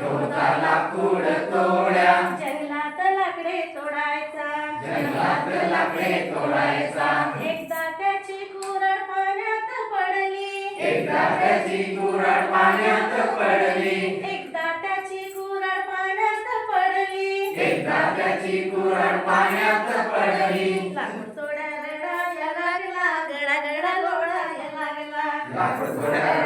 गवताला लाकूड तोड्या? जंगलात लाकडे तोडायचा. जंगलात लाकडे तोडायचा. एकदा त्याची कुरड पाण्यात पडली. एकदा त्याची कुरड पाण्यात पडली. एकदा त्याची कुरड पाण्यात पडली. एकदा त्याची कुरड पाण्यात पडली. लाकूड लागला गडा गडा लोळायला लागला. लाकूड लागला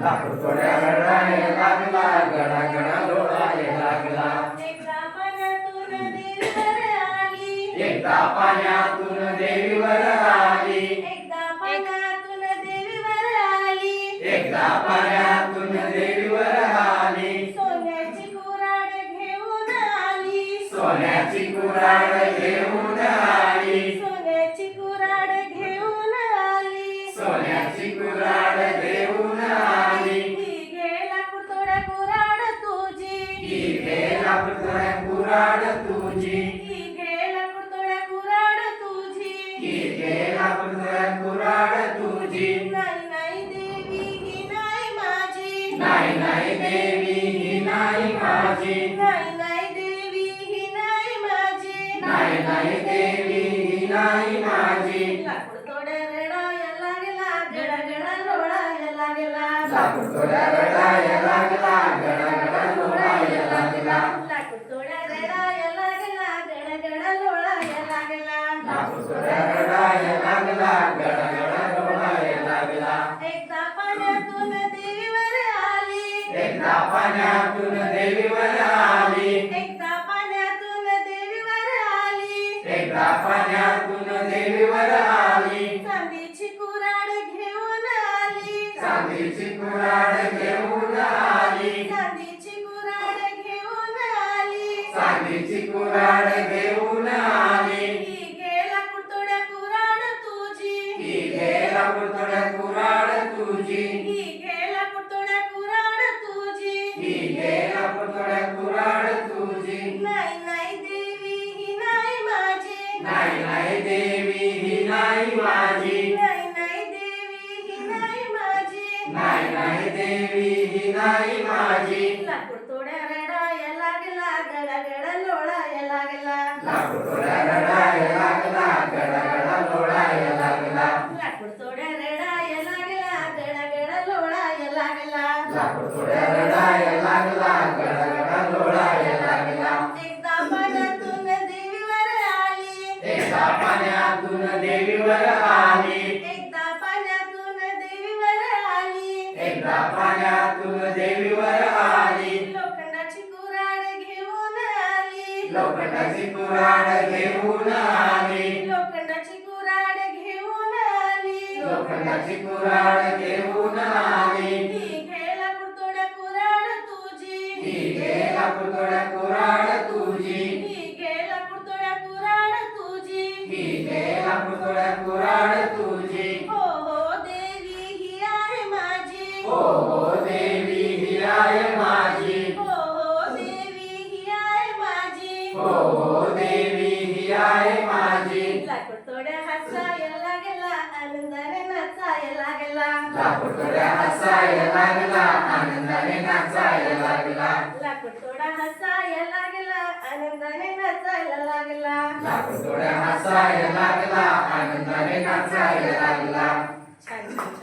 लागला लाकूड थोड्या रडाया लागला गडा गडा लोळाया लागला एकदा पाण्यातून देवीवर आली. एकदा पाण्यातून देवीवर आली एकदा पाण्यातून देवीवर आली एकदा पाण्यातून देवीवर आली सोन्याची कुराड घेऊन आली. सोन्याची कुराड घेऊन आली. सोन्याची कुराड घेऊन आली. सोन्याची कुराड पुतळ्या कुराड तुझी. कुराड ही गेला पुतळ्या कुराड तुझी. नाही नाही देवी ही नाही माझी. नाही नाही देवी ही नाही माझी. नाही नाही देवी ही नाही माझी. नाही नाही देवी ही नाही माझी. लाकूड तोड्या रडाया लागला गडा गडा लोळाया लागला. लाकूड थोड्या रडाया लागला गडा गडा लोळाया लागला लाकूड तोड्या रडाया लागला गडा गडा लोळाया लागला लाकूड थोड्या रडाया लागला गडा गडा लोळाया लागला एकदा पाण्यातून देवीवर आली. एकदा पाण्यातून देवीवर आली. एकदा पाण्यातून देवीवर आली. एकदा पाण्यातून देवीवर आली. चांदीची कुराड घेऊन आली. चांदीची कुराड घेऊन आली. चांदीची कुराड घेऊन आली. चांदीची कुराड घेऊन नाही नाही देवी ही नाही माझी. नाही नाही देवी ही नाही माझी. नाही नाही देवी ही नाही माझी. लाकूड तोड्या रडाया लागला गडा गडा लोळाया लागला. लाकूड थोड्या रडाया लागला गडा गडा लोळाया लागला. लाकूड तोड्या लोखंडाची कुराड घेऊन आली. लोखंडाची कुराड घेऊन आली. लोखंडाची कुराड घेऊन आली. ही घ्यायला कुरतोड्या कुराड तुझी. ही गेला पुतळ्या हो हो देवी ही आहे माझी. लाकूड तोड्या हसायला लागला आनंदाने नाचायला लागला. हसायला लागला आनंदाने नाचायला लागला. लाकूड तोडा हसायला लागला आनंदाने नाचायला लागला. लाकूड थोड्या हसायला लागला आनंदाने नाचायला लागला छान छान.